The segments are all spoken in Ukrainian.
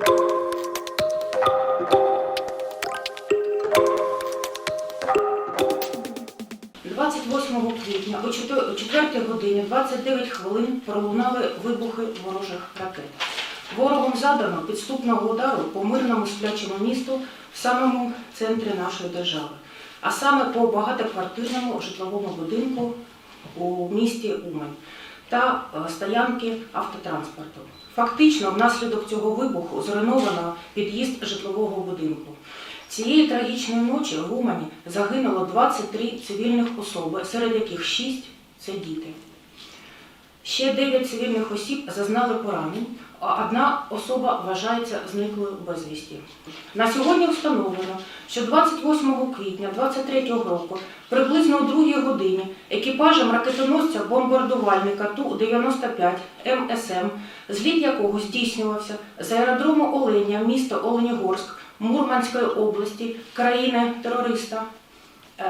– 28 квітня о 4 годині 29 хвилин пролунали вибухи ворожих ракет. Ворогом задано підступного удару по мирному сплячому місту в самому центрі нашої держави, а саме по багатоквартирному житловому будинку у місті Умань та е, стоянки автотранспорту. Фактично, внаслідок цього вибуху зруйновано під'їзд житлового будинку. Цієї трагічної ночі в Умані загинуло 23 цивільних особи, серед яких 6 – це діти. Ще 9 цивільних осіб зазнали поранень, а одна особа вважається зниклою безвісті. На сьогодні встановлено, що 28 квітня 23 року приблизно о 2 годині екіпажем ракетоносця бомбардувальника Ту-95 МСМ, зліт якого здійснювався з аеродрому Оленя, міста Оленігорськ, Мурманської області, країни-терориста,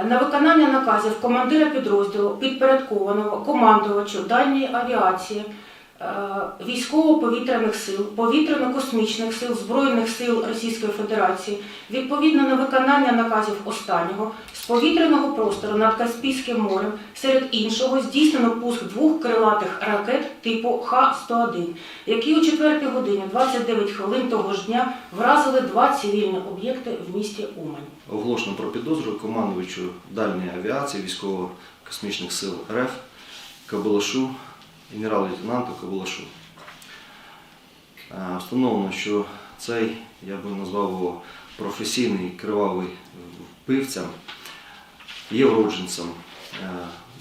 на виконання наказів командира підрозділу підпорядкованого командувачу дальньої авіації, е, військово-повітряних сил, повітряно-космічних сил Збройних сил Російської Федерації, відповідно на виконання наказів останнього з повітряного простору над Каспійським морем, серед іншого здійснено пуск двох крилатих ракет типу Х-101, які о 4 годині 29 хвилин того ж дня вразили два цивільні об'єкти в місті Умань. Оголошено про підозру командувачу дальньої авіації військово-космічних сил РФ Кабулашу, генерал-лейтенанту Кабулашу. Е, Встановлено, що цей, я би назвав його професійний кривавий вбивця, є уродженцем е,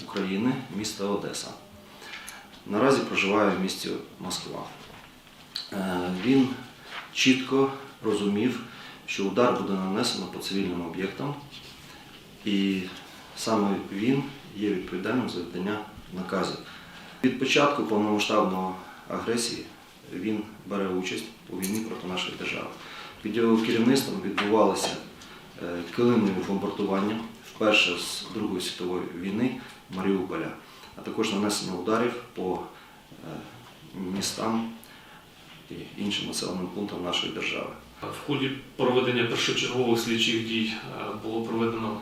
України, міста Одеса. Наразі проживає в місті Москва. Е, Він чітко розумів, що удар буде нанесено по цивільним об'єктам, і саме він є відповідальним за видання наказів. Від початку повномасштабної агресії він бере участь у війні проти нашої держави. Під його керівництвом відбувалися е, килимні бомбардування вперше з Другої світової війни Маріуполя, а також нанесення ударів по е, містам і іншим населеним пунктам нашої держави. В ході проведення першочергових слідчих дій е, було проведено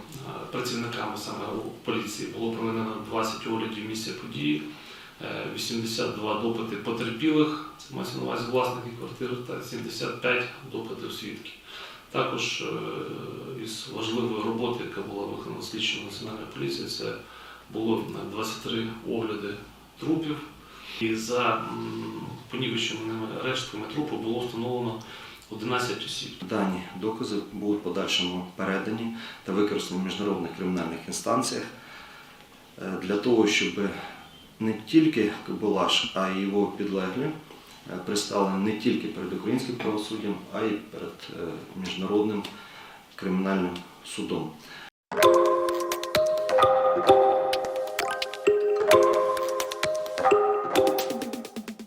працівниками саме поліції було проведено 20 оглядів місця події, 82 допити потерпілих, це мається на увазі власників квартири, та 75 допитів свідків. Також е, із важливої роботи, яка була виконана слідчою національної поліції, це було 23 огляди трупів. І за понівеченими рештками трупу було встановлено 11 осіб. Дані докази будуть в подальшому передані та використані в міжнародних кримінальних інстанціях е, для того, щоб не тільки Кабулаш, а й його підлеглі е, пристали не тільки перед українським правосуддям, а й перед е, міжнародним кримінальним судом.